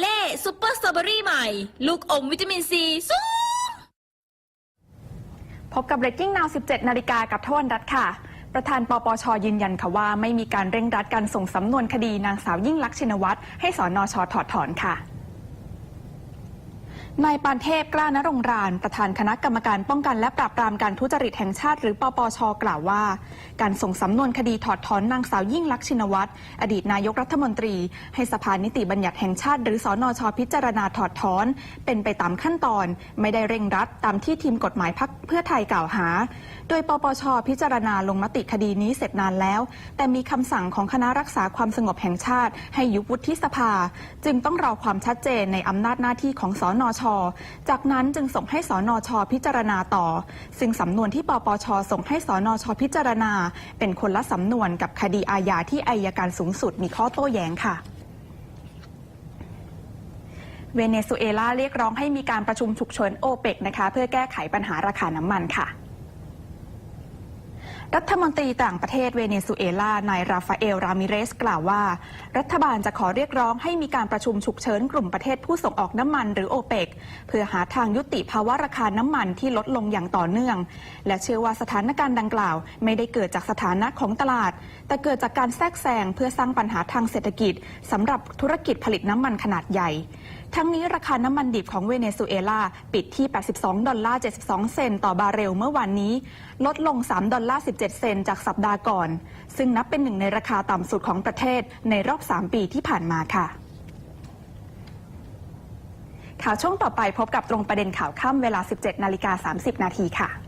เล่ซูเปอร์สตรอเบอรี่ใหม่ ลูกอมวิตามินซีสูงพบกับ Breaking Now 17 นาฬิกากับทวันรัตน์ค่ะ ประธานปปชยืนยันค่ะว่า ไม่มีการเร่งรัดการส่งสำนวนคดีนางสาวยิ่งลักษณ์ชินวัตรให้สอนอชถอดถอนค่ะ นายปานเทพกล้านรงราน ประธานคณะกรรมการป้องกันและปราบปรามการทุจริตแห่งชาติหรือปปช กล่าวว่า การส่งสำนวนคดีถอดถอนนางสาวยิ่งลักษณ์ชินวัตรอดีตนายกรัฐมนตรี ให้สภานิติบัญญัติแห่งชาติ หรือสอนอชพิจารณาถอดถอน เป็นไปตามขั้นตอน ไม่ได้เร่งรัดตามที่ทีมกฎหมายพักเพื่อไทยกล่าวหา โดยปปช พิจารณาลงมติคดีนี้เสร็จนานแล้ว แต่มีคำสั่งของคณะรักษาความสงบแห่งชาติ ให้ยุบวุฒิสภา จึงต้องรอความชัดเจนในอำนาจหน้าที่ของสอนอชจากนั้นจึงส่งให้สอนอชพิจารณาต่อ ซึ่งสำนวนที่ปปช ส่งให้สอนอชพิจารณา เป็นคนละสำนวนกับคดีอาญาที่อายการสูงสุดมีข้อโต้แย้งค่ะเวเนซุเอลาเรียกร้องให้มีการประชุมฉุกเฉินโอเปกนะคะ เพื่อแก้ไขปัญหาราคาน้ำมันค่ะ รัฐมนตรีต่างประเทศเวเนซุเอลา นายราฟาเอล รามิเรส กล่าวว่า รัฐบาลจะขอเรียกร้องให้มีการประชุมฉุกเฉินกลุ่มประเทศผู้ส่งออกน้ำมันหรือโอเปกเพื่อหาทางยุติภาวะราคาน้ำมันที่ลดลงอย่างต่อเนื่อง และเชื่อว่าสถานการณ์ดังกล่าว ไม่ได้เกิดจากสถานะของตลาด แต่เกิดจากการแทรกแซงเพื่อสร้างปัญหาทางเศรษฐกิจสำหรับธุรกิจผลิตน้ำมันขนาดใหญ่ทั้งนี้ราคาน้ำมันดิบของเวเนซุเอลา ปิดที่ 82 ดอลลาร์ 72 เซนต์ต่อบาร์เรลเมื่อวานนี้ ลดลง 3 ดอลลาร์ 17 7 เซนจากสัปดาห์ก่อน ซึ่งนับเป็นหนึ่งในราคาต่ำสุดของประเทศในรอบ 3 ปีที่ผ่านมาค่ะ ข่าวช่วงต่อไปพบกับตรงประเด็นข่าวค่ำเวลา 17 นาฬิกา 30 นาทีค่ะ